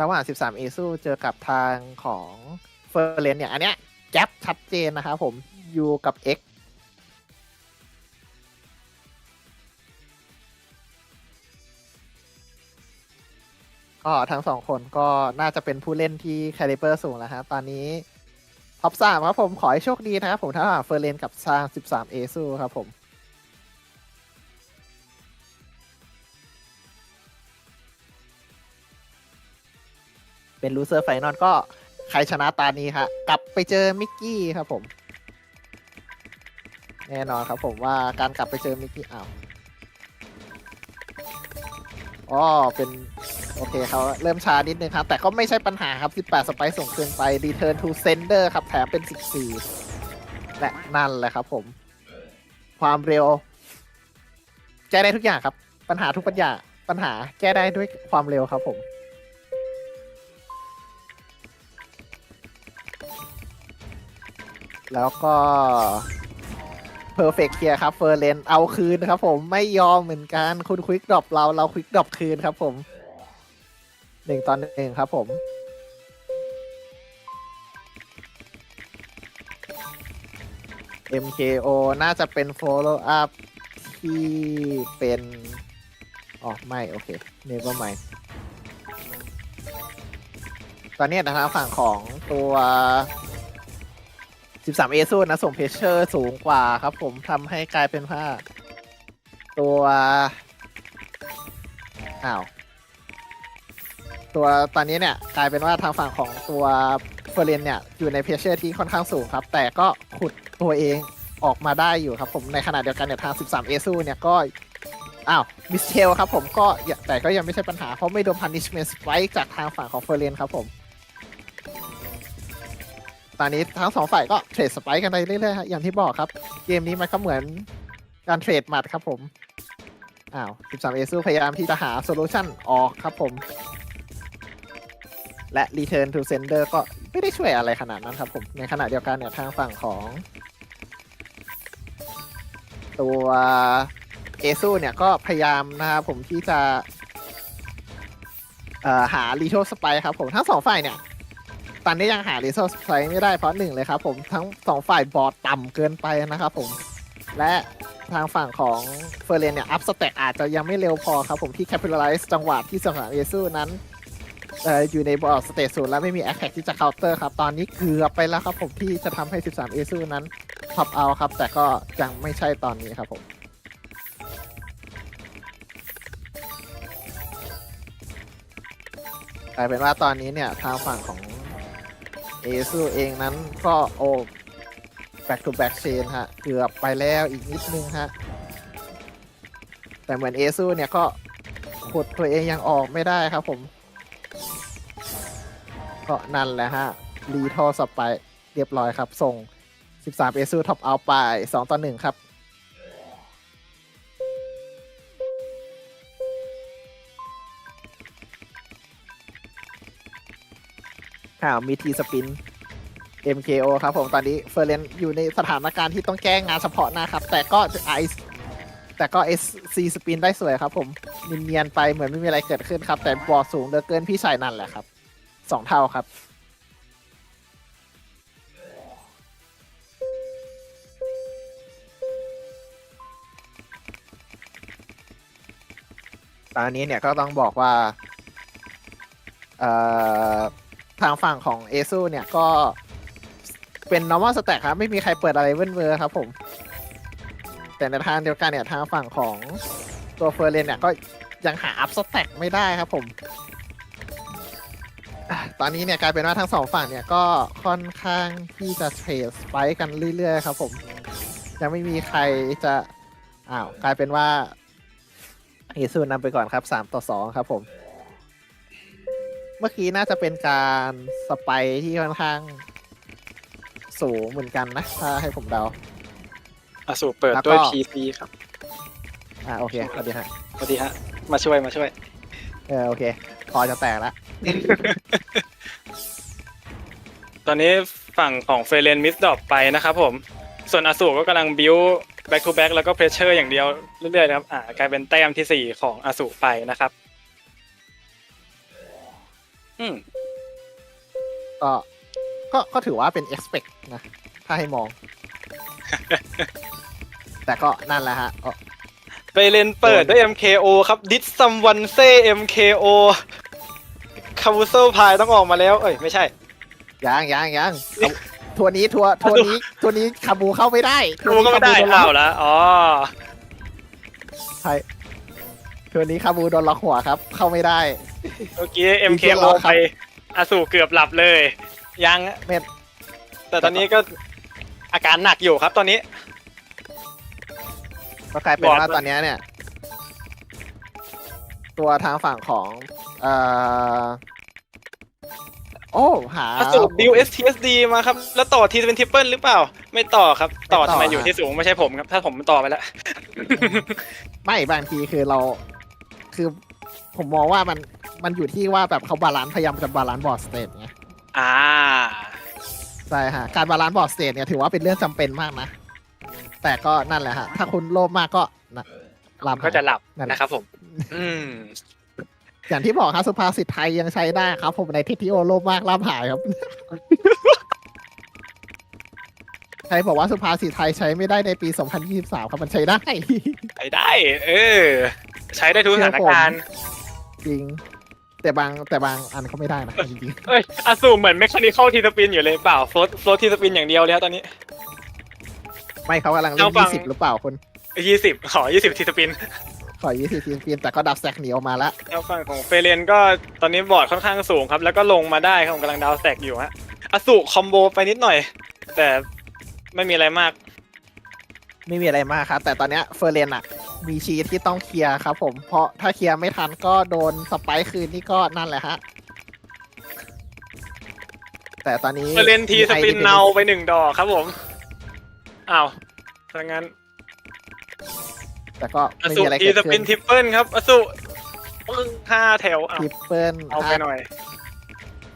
ระหว่าง 13 เอซูเจอกับทางของเฟอร์เรนเนี่ย อันเนี้ยแก๊ปชัดเจนนะครับผม U กับ X ก็ทั้งสองคนก็น่าจะเป็นผู้เล่นที่คาลิเบอร์สูงแล้วฮะตอนนี้ท็อปสามครับผมขอให้โชคดีนะครับผมถ้าเฟอร์เรนกับซาง13 เอซูครับผม เป็นลูเซอร์ไฟนอลก็ใครชนะตานี้ครับกลับไปเจอมิกกี้ครับผม แน่นอนครับผมว่าการกลับไปเจอมิกกี้อ้าวอ๋อเป็น โอเคเขาเริ่มช้านิดนึงครับ แต่ก็ไม่ใช่ปัญหาครับ 18 สไปซ์ส่งคืนไป Return to Sender ครับ แถมเป็น 14 และนั่นแหละครับผม ความเร็ว แก้ได้ทุกอย่างครับ ปัญหาทุกปัญญาปัญหาแก้ได้ด้วยความเร็วครับผม แล้วก็ Perfect เคียร์ครับเฟอร์เรนเอาคืนครับผมไม่ยอมเหมือนกันคุณควิกดรอปเราเราควิกดรอปคืนครับผมหนึ่งตอนหนึ่งครับผม MKO น่าจะเป็น follow up ที่เป็นอ๋อไม่ โอเคเนก็ไม่ตอนนี้นะครับฝั่งของตัว 13เอซูนะส่งเพชเชอร์สูงกว่าครับผมทำให้กลายเป็นว่าตัว อ้าว ตัวตอนนี้เนี่ย กลายเป็นว่าทางฝั่งของตัวเฟรนเนี่ย อยู่ในเพชเชอร์ที่ค่อนข้างสูงครับ แต่ก็ขุดตัวเองออกมาได้อยู่ครับผมในขณะเดียวกันเนี่ยทาง 13 เอซูเนี่ยก็ อ้าว มิสเทลครับผมก็แต่ก็ยังไม่ใช่ปัญหา เพราะไม่โดน punishment strike จากทางฝั่งของเฟรนครับผม ตอนนี้ทั้งสองฝ่ายก็เทรดสไปค์กันไปเรื่อยๆฮะอย่างที่บอกครับ เกมนี้มันก็เหมือนการเทรดหมัดครับผม อ้าว 13 เอซูพยายามที่จะหาโซลูชันออกครับผม และ Return to Sender ก็ไม่ได้ช่วยอะไรขนาดนั้นครับผม ในขณะเดียวกันเนี่ยทางฝั่งของ ตัวเอซูเนี่ยก็พยายามนะครับผมที่จะหา r e t o Spike ครับผมทั้งสองฝ่ายเนี่ย ตอนนี้ยังหา r e t o Spike ไม่ได้เพราะหนึ่งเลยครับผมทั้งสองฝ่ายบอดต่ำเกินไปนะครับผม และทางฝั่งของเฟอร์เรนเนี่ย อัพสเต็กอาจจะยังไม่เร็วพอครับผมที่ capitalize จังหวะที่สนามเอซูนั้นเอ่ออยู่ในบอร์ดสเตจศูนย์และไม่มี attack ที่จะ counter ครับ ตอนนี้เกือบไปแล้วครับผมที่จะทำให้ 13 เอซูนั้นท็อปเอาครับ แต่ก็ยังไม่ใช่ตอนนี้ครับผม กลายเป็นว่าตอนนี้เนี่ยทางฝั่งของ เอซูเองนั้นก็โอ้ back to back chain ฮะ เกือบไปแล้วอีกนิดนึงฮะ แต่เหมือนเอซูเนี่ยก็ขุดตัวเองยังออกไม่ได้ครับผม ก็นั่นแหละฮะ รีทอสไปเรียบร้อยครับ ส่ง 13 เอซูท็อปเอาไป 2 ต่อ 1 ครับ ข่าวมีทีสปิน MKO ครับผมตอนนี้เฟอร์เรนอยู่ในสถานการณ์ที่ต้องแก้งานเฉพาะหนะครับ แต่ก็ไอซ์แต่ก็ SC สปินได้สวยครับผมนินเนียนไปเหมือนไม่มีอะไรเกิดขึ้นครับ แต่บอสูงเหลือเกินพี่ชายนั่นแหละครับสองเท่าครับ ตอนนี้เนี่ยก็ต้องบอกว่า เอ่อ ทางฝั่งของเอซูเนี่ยก็เป็น normal stack ครับ ไม่มีใครเปิดอะไรเว้นเวอร์ครับผม แต่ในทางเดียวกันเนี่ยทางฝั่งของตัวเฟอร์เรนเนี่ยก็ยังหา up stack ไม่ได้ครับผมตอนนี้เนี่ยกลายเป็นว่าทั้งสองฝั่งเนี่ยก็ค่อนข้างที่จะเทรดสไปกันเรื่อยๆครับผม ยังไม่มีใครจะอ้าวกลายเป็นว่าเอซูนำไปก่อนครับ 3 ต่อ 2 ครับผม มื่อกี้น่าจะเป็นการสไปร์ที่ค่อนข้าง สูงเหมือนกันนะ ถ้าให้ผมเดาอาสูเปิดแล้วก็ ด้วย PC ครับอ่าโอเคสวัสดีฮะสวัสดีฮะ มาช่วยมาช่วย เออโอเคคอจะแตกแล้วตอนนี้ฝั่งของเฟรเลนมิสดรอปไปนะครับผม ส่วนอาสูก็กำลังบิว back to back แล้วก็เพรสเชอร์อย่างเดียวเรื่อยๆนะครับ อ่ากลายเป็นแต้มที่ 4 ของอาสูไปนะครับ อืมก็ก็ก็ถือว่าเป็น expect นะ ถ้าให้มอง แต่ก็นั่นแหละฮะก็ไปเลนเปิดด้วย MKO ครับ Did someone say MKO คาบูเซลพายต้องออกมาแล้ว เอ้ย ไม่ใช่ ยังยังยังเอาทัวร์นี้ทัวร์ทัวร์นี้ทัวร์นี้คาบูเข้าไม่ได้ดูก็ไม่ได้ทัวร์นี้อ้าคาวบูโดนล็อกแล้วอ๋อใช่ทัวร์นี้คาบูโดนล็อกหัวครับ เข้าไม่ได้ เมื่อกี้มีเพื่อน MKO รอครับไปอาสูเกือบหลับเลย ยังเม็ด แต่ตอนนี้ก็อาการหนักอยู่ครับตอนนี้ ก็กลายเป็นบอดว่าตอนเนี้ยเนี่ย ตัวทางฝั่งของเอ่อโอ้หา อาสูดิว STSD มาครับ แล้วต่อทีเป็นทิปเปิลหรือเปล่า ไม่ต่อครับ ต่อไม่ต่อทำไมอยู่ฮะ ที่สูงไม่ใช่ผมครับ ถ้าผมต่อไปแล้ว ไม่บางทีคือเรา คือผมมองว่ามัน มันอยู่ที่ว่าแบบเขาบาลานซ์พยายามจะบาลานซ์บอร์ดสเตทไงอ่า ใช่ฮะการบาลานซ์บอร์ดสเตทเนี่ยถือว่าเป็นเรื่องจำเป็นมากนะ แต่ก็นั่นแหละฮะ ถ้าคุณโลภมากก็นะลำก็จะหลับนั่นแหละ นะครับผม อืม อย่างที่บอกครับสุภาษิตไทยยังใช้ได้ครับ ผมในทิศที่โอโลภมากล่ำหายครับ ใครบอกว่าสุภาษิตไทยใช้ไม่ได้ในปี 2023 ครับมันใช้ได้ไปได้ เออ ใช้ได้ทุกสถานการณ์ จริง แต่บางแต่บางอันก็ไม่ได้นะจริงเอ้ยอาสูเหมือนเมคานิคอลทีสปินอยู่เลยเปล่าโฟลโฟลทีสปินอย่างเดียวเลยครับตอนนี้ ๆไม่เขากำลังเล่เอานฟัง20หรือเปล่าคุณยี่สิบขอยี่สิบทีสปิน ขอ20ทีมปีนแต่ก็ดับแซกหนีออกมาแล้วแล้วฝั่งของเฟเรนก็ตอนนี้บอร์ดค่อนข้างสูงครับ แล้วก็ลงมาได้ครับผมกำลังดาวสแต็กอยู่ฮะอาสูคอมโบไปนิดหน่อย แต่ไม่มีอะไรมาก ไม่มีอะไรมากครับ แต่ตอนเนี้ยเฟอร์เรนอะ มีชีทที่ต้องเคลียร์ครับผม เพราะถ้าเคลียร์ไม่ทันก็โดนสไปค์คืนนี่ก็นั่นแหละฮะ แต่ตอนนี้เฟเรนทีสปินมีเนาไปหนึ่งดอกครับผม อ้าวถ้างั้นแต่ก็อาไม่สูมีอะไรทีเกิดสปิขึ้นนทิปเปิลครับอาสูปึ้งห้าแถวอ้าวทริปเปิลเอาไปหน่อย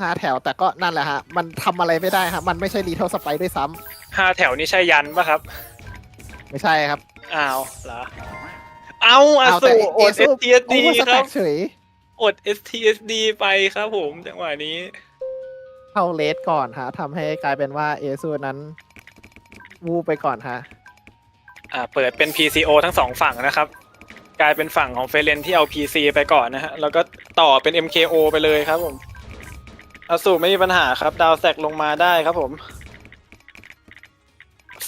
ห้าแถวแต่ก็นั่นแหละฮะ มันทำอะไรไม่ได้ฮะ มันไม่ใช่รีเทลสไปด้วยซ้ำห้าแถวนี่ใช่ยันปะครับ ไม่ใช่ครับ อ้าวเหรอ เอาอาเอาแต่สูอดเอซู STSD โอ้สคแต็รับ กเฉยอด STSD ไปครับผมจังหวะนี้ เข้าเลสก่อนฮะทำให้กลายเป็นว่าเอซูนั้น วูบไปก่อนฮะ อ่าเปิดเป็น PCO ทั้งสองฝั่งนะครับ กลายเป็นฝั่งของเฟรเลนที่เอา PC ไปก่อนนะฮะ แล้วก็ต่อเป็น MKO ไปเลยครับผมอาสูไม่มีปัญหาครับ ดาวแซกลงมาได้ครับผม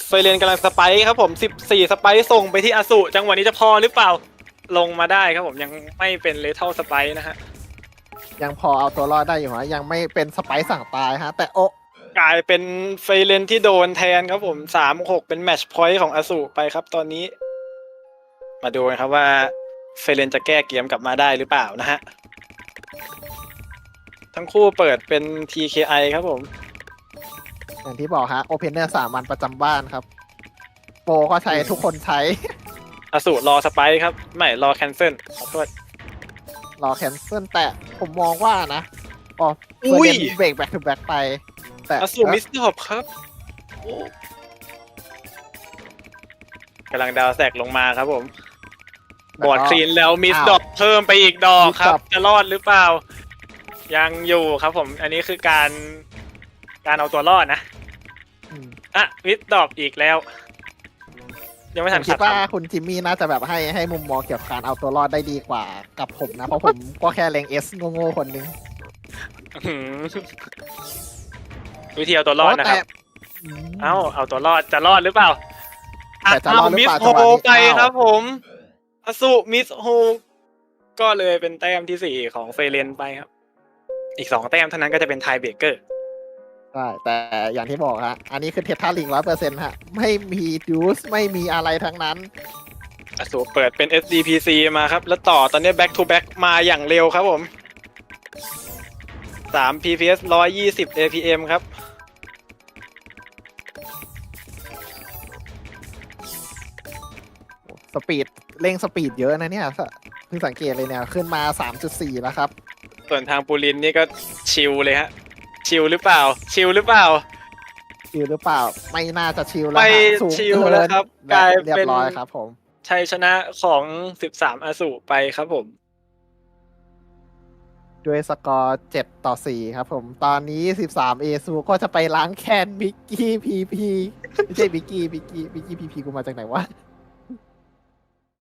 เฟรเลนกำลังสไปค์ครับผม 14 สไปค์ส่งไปที่อาสูจังหวะนี้จะพอหรือเปล่าลงมาได้ครับผมยังไม่เป็นเลเท l สไปค์นะฮะยังพอเอาตัวรอดได้อยู่ฮะยังไม่เป็นสไปซ์สั่งตายฮะ แต่โอะกลายเป็นเฟรเลนที่โดนแทนครับผมสามหกเป็นแมตช์พอยต์ของอาสูไปครับตอนนี้ มาดูกันครับว่าเฟรเลนจะแก้เกมกลับมาได้หรือเปล่านะฮะ ทั้งคู่เปิดเป็น TKI ครับผม อย่างที่บอกฮะโอเพนเนอร์สามัญประจำบ้านครับ โปรก็ใช้ทุกคนใช้อาสูรอสไปค์ครับ ไม่รอแคนเซิลขอโทษ รอแคนเซิลแต่ผมมองว่านะอ๋ออุ้ย เบรกแบ็กทูแบ็กไป แต่อาสูมิสดอบครับโอ้กำลังดาวแสกลงมาครับผมบอร์ดคลีนแล้วมิสดอบเพิ่มไปอีกดอกครับจะรอดหรือเปล่า ยังอยู่ครับผม อันนี้คือการการเอาตัวรอดนะ อืมอะมิสดอบอีกแล้ว ยังไม่ผทันมคิขัดดว่าคำคุณจิมมี่น่าจะแบบให้ให้มุมมองเกี่ยวกับการเอาตัวรอดได้ดีกว่ากับผมนะ เพราะผมก็แค่เลงเอสโง่ๆคนหนึงอื้อหือวิธีเอาตัวรอดนะครับแต่อืม เอ้า เอาตัวรอด จะรอดหรือเปล่าแต่จะรอดหรือมิสเปล่าโฮจังหวะนี้ไปอ้าวครับผมอสุมิสโฮก็เลยเป็นแต้มที่สี่ของเฟรเลนไปครับ อีกสองแต้มเท่านั้นก็จะเป็นไทเบรกเกอร์ ใช่แต่อย่างที่บอกฮะ อันนี้คือเทสทาลิงร้อยเปอร์เซ็นต์ฮะ ไม่มีดูสไม่มีอะไรทั้งนั้นอสูเปิดเป็น SDPC มาครับ แล้วต่อตอนนี้ back to back มาอย่างเร็วครับผมสาม PPS ร้อยยี่สิบ APM ครับ สปีดเร่งสปีดเยอะนะเนี่ยเพิ่งสังเกตเลยเนี่ย ขึ้นมา 3.4 แล้วครับ ส่วนทางปูลินนี่ก็ชิลเลยฮะ ชิลหรือเปล่า ชิลหรือเปล่า ชิลหรือเปล่า ไม่น่าจะชิลแล้วไม่ฮะสูงชิลเกิแล้วนครับกและลายเรียเป็นบร้อยครับผม ชัยชนะของ 13 อสูไปครับผม ด้วยสกอร์7ต่อ 4 ครับผม ตอนนี้ 13 เอซูก็จะไปล้างแค้นบิกกี้พีพีไม่ใช่บิกกี้บิกกี้บิกกี้พีพีกูมาจากไหนวะ